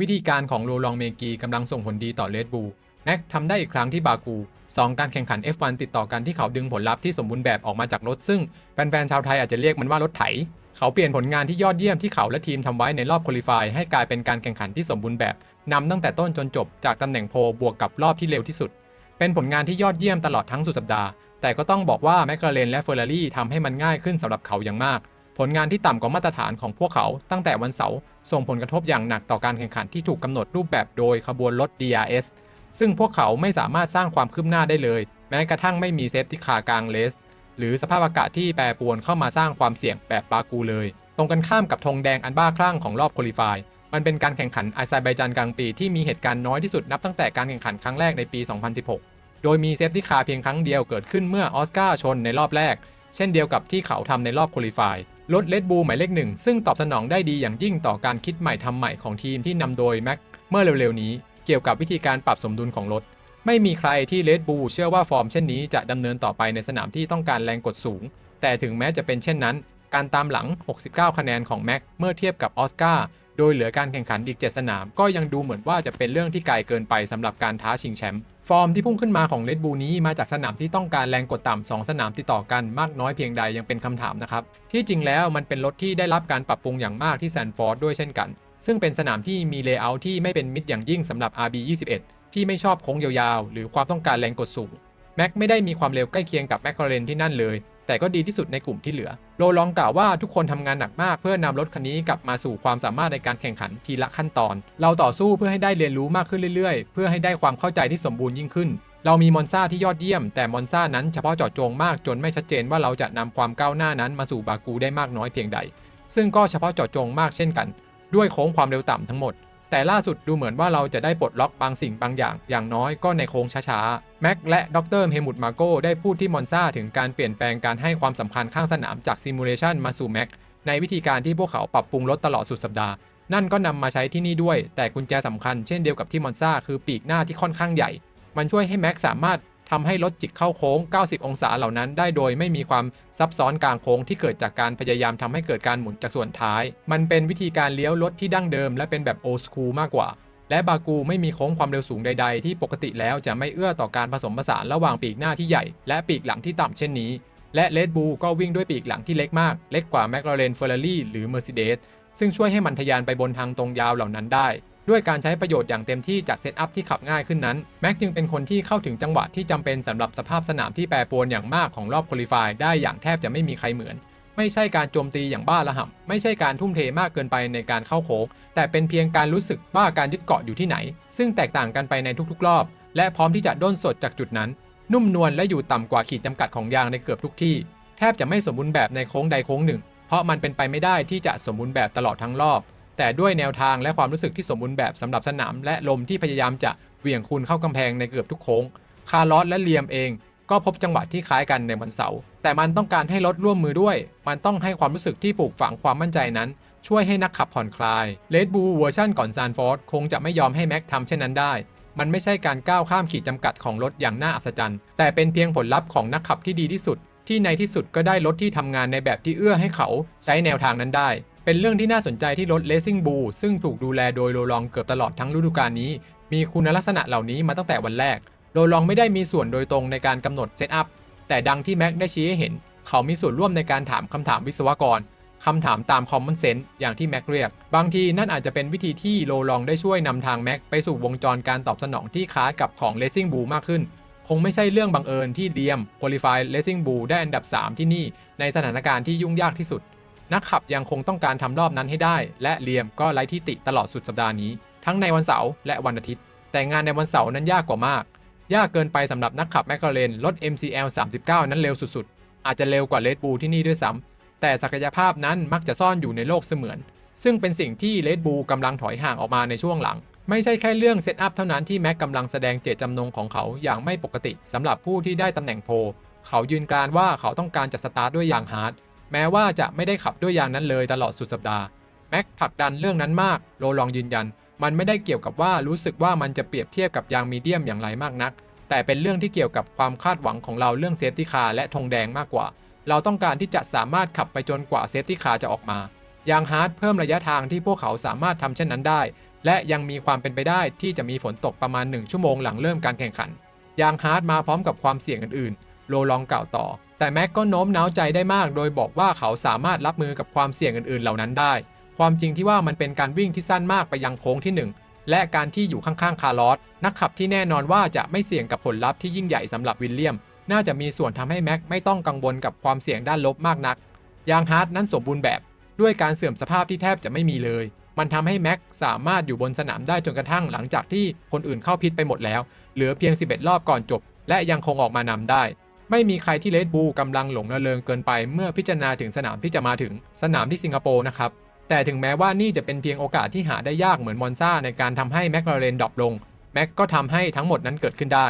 วิธีการของโรลองเมกีกำลังส่งผลดีต่อเลดบูแม็กทำได้อีกครั้งที่บากู2 การแข่งขัน F1 ติดต่อกันที่เขาดึงผลลัพธ์ที่สมบูรณ์แบบออกมาจากรถ ซึ่งแฟนๆชาวไทยอาจจะเรียกมันว่ารถไถ เขาเปลี่ยนผลงานที่ยอดเยี่ยมที่เขาและทีมทำไว้ในรอบคุริฟายให้กลายเป็นการแข่งขันที่สมบูรณ์แบบนำตั้งแต่ต้นจนจบจากตำแหน่งโพลบวกกับรอบที่เร็วที่สุด เป็นผลงานที่ยอดเยี่ยมตลอดทั้งสุดสัปดาห์ แต่ก็ต้องบอกว่าแมคลาเรนและเฟอร์รารี่ทำให้มันง่ายขึ้นสำหรับเขาอย่างมาก ผลงานที่ต่ำกว่ามาตรฐานของพวกเขาตั้งแต่วันเสาร์ส่งผลกระทบอย่างหนักต่อการแข่งขันที่ถูกกำหนดรูปแบบโดยขบวนรถ DRS ซึ่งพวกเขาไม่สามารถสร้างความคืบหน้าได้เลย แม้กระทั่งไม่มีเซฟที่คากลางเลส หรือสภาพอากาศที่แปรปรวนเข้ามาสร้างความเสี่ยงแบบบากูเลย ตรงกันข้ามกับธงแดงอันบ้าคลั่งของรอบคุริฟายมันเป็นการแข่งขันอาซร์ไบจานกลางปีที่มีเหตุการณ์น้อยที่สุดนับตั้งแต่การแข่งขันครั้งแรกในปี 2016 โดยมีเซฟที่คาเพียงครั้งเดียวเกิดขึ้นเมื่อออสการ์ชนในรอบแรก เช่นเดียวกับที่เขาทำในรอบคุริฟาย รถเลดบูหมายเลขหนึ่งซึ่งตอบสนองได้ดีอย่างยิ่งต่อการคิดใหม่ทำใหม่ของทีมที่นำโดยแม็กเมื่อเร็วๆนี้เกี่ยวกับวิธีการปรับสมดุลของรถ ไม่มีใครที่เลดบูเชื่อว่าฟอร์มเช่นนี้จะดำเนินต่อไปในสนามที่ต้องการแรงกดสูง แต่ถึงแม้จะเป็นเช่นนั้น การตามหลัง 69 คะแนนของแม็กเมื่อเทียบกับออสการ์ โดยเหลือการแข่งขันอีก 7 สนาม ก็ยังดูเหมือนว่าจะเป็นเรื่องที่ไกลเกินไปสำหรับการท้าชิงแชมป์ฟอร์มที่พุ่งขึ้นมาของเลดบูนี้มาจากสนามที่ต้องการแรงกดต่ำ2สนามติดต่อกันมากน้อยเพียงใดยังเป็นคำถามนะครับ ที่จริงแล้วมันเป็นรถที่ได้รับการปรับปรุงอย่างมากที่แซนฟอร์ดด้วยเช่นกัน ซึ่งเป็นสนามที่มีเลเยอร์ที่ไม่เป็นมิตรอย่างยิ่งสำหรับ RB21 ที่ไม่ชอบโค้งยาวๆ หรือความต้องการแรงกดสูงแม็กไม่ได้มีความเร็วใกล้เคียงกับแมคคาเรนที่นั่นเลย แต่ก็ดีที่สุดในกลุ่มที่เหลือ โลลองกล่าวว่าทุกคนทำงานหนักมากเพื่อนำรถคันนี้กลับมาสู่ความสามารถในการแข่งขันทีละขั้นตอน เราต่อสู้เพื่อให้ได้เรียนรู้มากขึ้นเรื่อยๆ เพื่อให้ได้ความเข้าใจที่สมบูรณ์ยิ่งขึ้น เรามีมอนซาที่ยอดเยี่ยม แต่มอนซานั้นเฉพาะเจาะจงมากจนไม่ชัดเจนว่าเราจะนำความก้าวหน้านั้นมาสู่บากูได้มากน้อยเพียงใด ซึ่งก็เฉพาะเจาะจงมากเช่นกัน ด้วยโค้งความเร็วต่ำทั้งหมด แต่ล่าสุดดูเหมือนว่าเราจะได้ปลดล็อกบางสิ่งบางอย่าง อย่างน้อยก็ในโค้งช้าๆ แม็กและดรเฮมุดมาโกได้พูดที่มอนซาถึงการเปลี่ยนแปลงการให้ความสำคัญข้างสนามจากซิมูเลชันมาสู่แม็กในวิธีการที่พวกเขาปรับปรุงรถตลอดสุดสัปดาห์ นั่นก็นำมาใช้ที่นี่ด้วย แต่กุญแจสำคัญเช่นเดียวกับที่มอนซาคือปีกหน้าที่ค่อนข้างใหญ่ มันช่วยให้แม็กสามารถ ทำให้รถจิกเข้าโค้ง 90 องศาเหล่านั้นได้โดยไม่มีความซับซ้อนกลางโค้งที่เกิดจากการพยายามทำให้เกิดการหมุนจากส่วนท้าย มันเป็นวิธีการเลี้ยวรถที่ดั้งเดิม และเป็นแบบโอ s คูลมากกว่า และบากูไม่มีโค้งความเร็วสูงใดๆ ที่ปกติแล้วจะไม่เอื้อต่อการผสมผสานระหว่างปีกหน้าที่ใหญ่ และปีกหลังที่ต่ำเช่นนี้ และเลดบูก็วิ่งด้วยปีกหลังที่เล็กมาก เล็กกว่าแมคลาเรนเฟอร์รารี่หรือ Mercedes ซึ่งช่วยให้มันทะยานไปบนทางตรงยาวเหล่านั้นได้ ด้วยการใช้ประโยชน์อย่างเต็มที่จากเซตอัพที่ขับง่ายขึ้นนั้น แม็กจึงเป็นคนที่เข้าถึงจังหวะที่จำเป็นสำหรับสภาพสนามที่แปรปรวนอย่างมากของรอบคุริฟายได้อย่างแทบจะไม่มีใครเหมือน ไม่ใช่การโจมตีอย่างบ้าระห่ำไม่ใช่การทุ่มเทมากเกินไปในการเข้าโค้งแต่เป็นเพียงการรู้สึกว่าการยึดเกาะอยู่ที่ไหน ซึ่งแตกต่างกันไปในทุกๆ รอบ และพร้อมที่จะด้นสดจากจุดนั้น นุ่มนวลและอยู่ต่ำกว่าขีดจำกัดของยางในเกือบทุกที่ แทบจะไม่สมบูรณ์แบบในโค้งใดโค้งหนึ่ง เพราะมันเป็นไปไม่ได้ที่จะสมบูรณ์แบบตลอดทั้งรอบ แต่ด้วยแนวทางและความรู้สึกที่สมบูรณ์แบบสำหรับสนาม และลมที่พยายามจะเหวี่ยงคุณเข้ากำแพงในเกือบทุกโค้ง คาร์ลอสและเลียมเอง ก็พบจังหวะที่คล้ายกันในวันเสาร์แต่มันต้องการให้รถร่วมมือด้วย มันต้องให้ความรู้สึกที่ปลูกฝังความมั่นใจนั้น ช่วยให้นักขับผ่อนคลายเลดบูเวอร์ชันก่อนซานฟอร์ดคงจะไม่ยอมให้แม็กทำเช่นนั้นได้มันไม่ใช่การก้าวข้ามขีดจำกัดของรถอย่างน่าอัศจรรย์ แต่เป็นเพียงผลลัพธ์ของนักขับที่ดีที่สุด ที่ในที่สุดก็ได้รถที่ทำงานในแบบที่เอื้อให้เขาใช้แนวทางนั้นได้ เป็นเรื่องที่น่าสนใจที่รถ Racing Bull ซึ่งถูกดูแลโดยโรลองเกือบตลอดทั้งฤดูกาลนี้ มีคุณลักษณะเหล่านี้มาตั้งแต่วันแรก โรลองไม่ได้มีส่วนโดยตรงในการกำหนดเซตอัพ แต่ดังที่แม็กได้ชี้ให้เห็น เขามีส่วนร่วมในการถามคำถามวิศวกรคำถามตามคอมมอนเซนส์อย่างที่แม็กเรียก บางทีนั่นอาจจะเป็นวิธีที่โรลองได้ช่วยนำทางแม็กไปสู่วงจรการตอบสนองที่คล้ายกับของ Racing Bull มากขึ้น คงไม่ใช่เรื่องบังเอิญที่เดียม Qualify Racing Bull ได้อันดับ 3 ที่นี่ ในสถานการณ์ที่ยุ่งยากที่สุด นักขับยังคงต้องการทำรอบนั้นให้ได้ และเลียมก็ไร้ที่ติตลอดสุดสัปดาห์นี้ ทั้งในวันเสาร์และวันอาทิตย์ แต่งานในวันเสาร์นั้นยากกว่ามาก ยากเกินไปสำหรับนักขับแมคลาเรนรถ MCL 39 นั้นเร็วสุดๆ อาจจะเร็วกว่าเลดบูที่นี่ด้วยซ้ำแต่ศักยภาพนั้นมักจะซ่อนอยู่ในโลกเสมือน ซึ่งเป็นสิ่งที่เลดบูกำลังถอยห่างออกมาในช่วงหลังไม่ใช่แค่เรื่องเซตอัพเท่านั้นที่แม็กกำลังแสดงเจตจำนงของเขาอย่างไม่ปกติสำหรับผู้ที่ได้ตำแหน่งโพ เขายืนกรานว่าเขาต้องการจะสตาร์ทด้วยอย่างฮาร์ด แม้ว่าจะไม่ได้ขับด้วยยางนั้นเลยตลอดสุดสัปดาห์แม็กผลักดันเรื่องนั้นมากโรลองยืนยัน มันไม่ได้เกี่ยวกับว่ารู้สึกว่ามันจะเปรียบเทียบกับยางมีเดียมอย่างไรมากนัก แต่เป็นเรื่องที่เกี่ยวกับความคาดหวังของเราเรื่องเซฟตี้คาร์และธงแดงมากกว่า เราต้องการที่จะสามารถขับไปจนกว่าเซฟตี้คาร์จะออกมายางฮาร์ดเพิ่มระยะทางที่พวกเขาสามารถทำเช่นนั้นได้ และยังมีความเป็นไปได้ที่จะมีฝนตกประมาณ 1 ชั่วโมงหลังเริ่มการแข่งขันยางฮาร์ดมาพร้อมกับความเสี่ยงอื่นๆ โลลองกล่าวต่อ แต่แม็กก็โน้มน้าวใจได้มาก โดยบอกว่าเขาสามารถรับมือกับความเสี่ยงอื่นๆเหล่านั้นได้ ความจริงที่ว่ามันเป็นการวิ่งที่สั้นมากไปยังโค้งที่หนึ่งและการที่อยู่ข้างๆคาร์ลอสนักขับที่แน่นอนว่าจะไม่เสี่ยงกับผลลัพธ์ที่ยิ่งใหญ่สำหรับวิลเลียม น่าจะมีส่วนทำให้แม็กไม่ต้องกังวลกับความเสี่ยงด้านลบมากนัก ยางฮาร์ดนั้นสมบูรณ์แบบ ด้วยการเสื่อมสภาพที่แทบจะไม่มีเลย มันทำให้แม็กสามารถอยู่บนสนามได้จนกระทั่งหลังจากที่คนอื่นเข้าพิษไปหมดแล้ว เหลือเพียง 11 รอบก่อนจบ และยังคงออกมานำได้ ไม่มีใครที่เลดบูลกำลังหลงระเริงเกินไปเมื่อพิจารณาถึงสนามที่จะมาถึงสนามที่สิงคโปร์นะครับแต่ถึงแม้ว่านี่จะเป็นเพียงโอกาสที่หาได้ยากเหมือนมอนซ่าในการทำให้แมคลาเรนดรอปลงแม็กก็ทำให้ทั้งหมดนั้นเกิดขึ้นได้